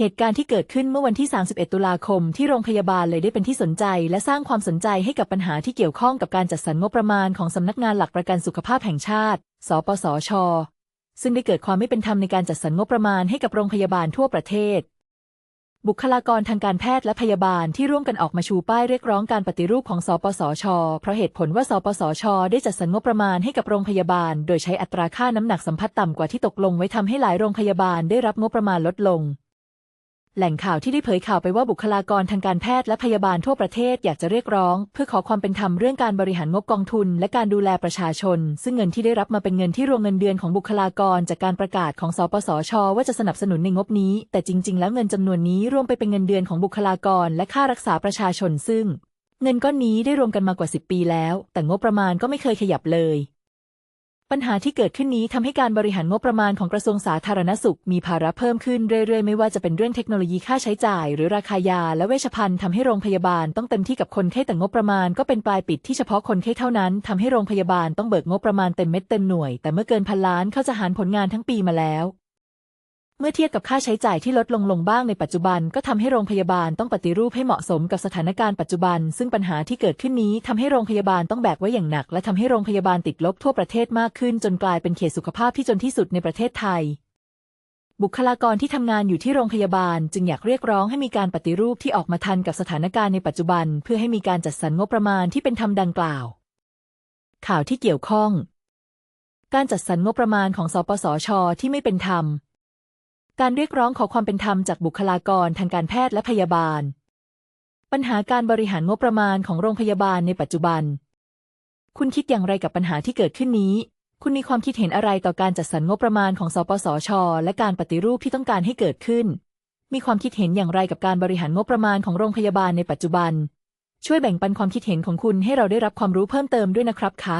เหตุการณ์ที่เกิดขึ้นเมื่อวันที่ 31 ตุลาคมที่โรงพยาบาลเลยได้เป็นที่สนใจ และสร้างความสนใจให้กับปัญหาที่เกี่ยวข้องกับการจัดสรรงบประมาณของสำนักงานหลักประกันสุขภาพแห่งชาติ สปสช ซึ่งได้เกิดความไม่เป็นธรรมในการจัดสรรงบประมาณให้กับโรงพยาบาลทั่วประเทศ บุคลากรทางการแพทย์และพยาบาลที่ร่วมกันออกมาชูป้ายเรียกร้องการปฏิรูปของ สปสช เพราะเหตุผลว่า สปสช ได้จัดสรรงบประมาณให้กับโรงพยาบาล โดยใช้อัตราค่าน้ำหนักสัมผัสต่ำกว่าที่ตกลงไว้ทำให้หลายโรงพยาบาลได้รับงบประมาณลดลง แหล่งข่าวที่ได้เผยข่าวไปว่าบุคลากรทางการแพทย์และพยาบาลทั่วประเทศอยากจะเรียกร้อง เพื่อขอความเป็นธรรมเรื่องการบริหารงบกองทุน และการดูแลประชาชน ซึ่งเงินที่ได้รับมาเป็นเงินที่รวมเงินเดือนของบุคลากร จากการประกาศของสปสช ว่าจะสนับสนุนในงบนี้ แต่จริง ๆ แล้วเงินจำนวนนี้รวมไปเป็นเงินเดือนของบุคลากร และค่ารักษาประชาชนซึ่ง เงินก้อนนี้ได้รวมกันมากว่า 10 ปีแล้ว แต่งบประมาณก็ไม่เคยขยับเลย ปัญหาที่เกิดขึ้นนี้ทำให้การบริหารงบประมาณของกระทรวงสาธารณสุข มีภาระเพิ่มขึ้นเรื่อยๆ ไม่ว่าจะเป็นเรื่องเทคโนโลยีค่าใช้จ่าย หรือราคายาและเวชภัณฑ์ทำให้โรงพยาบาลต้องเต็มที่กับคนไข้แต่งบประมาณก็เป็นปลายปิดที่เฉพาะคนไข้เท่านั้นทำให้โรงพยาบาลต้องเบิกงบประมาณเต็มเม็ดเต็มหน่วย แต่เมื่อเกินพันล้านเขาจะหารผลงานทั้งปีมาแล้ว เมื่อเทียบกับค่าใช้จ่ายที่ลดลงลงบ้างในปัจจุบัน ก็ทำให้โรงพยาบาลต้องปฏิรูปให้เหมาะสมกับสถานการณ์ปัจจุบัน ซึ่งปัญหาที่เกิดขึ้นนี้ทำให้โรงพยาบาลต้องแบกไว้อย่างหนัก และทำให้โรงพยาบาลติดลบทั่วประเทศมากขึ้น จนกลายเป็นเขตสุขภาพที่จนที่สุดในประเทศไทย บุคลากรที่ทำงานอยู่ที่โรงพยาบาล จึงอยากเรียกร้องให้มีการปฏิรูปที่ออกมาทันกับสถานการณ์ในปัจจุบัน เพื่อให้มีการจัดสรรงบประมาณที่เป็นธรรมดังกล่าว ข่าวที่เกี่ยวข้อง การจัดสรรงบประมาณของสปสช ที่ไม่เป็นธรรม การเรียกร้องขอความเป็นธรรมจากบุคลากรทางการแพทย์และพยาบาล ปัญหาการบริหารงบประมาณของโรงพยาบาลในปัจจุบัน คุณคิดอย่างไรกับปัญหาที่เกิดขึ้นนี้ คุณมีความคิดเห็นอะไรต่อการจัดสรรงบประมาณของสปสช และการปฏิรูปที่ต้องการให้เกิดขึ้น มีความคิดเห็นอย่างไรกับการบริหารงบประมาณของโรงพยาบาลในปัจจุบัน ช่วยแบ่งปันความคิดเห็นของคุณให้เราได้รับความรู้เพิ่มเติมด้วยนะครับคะ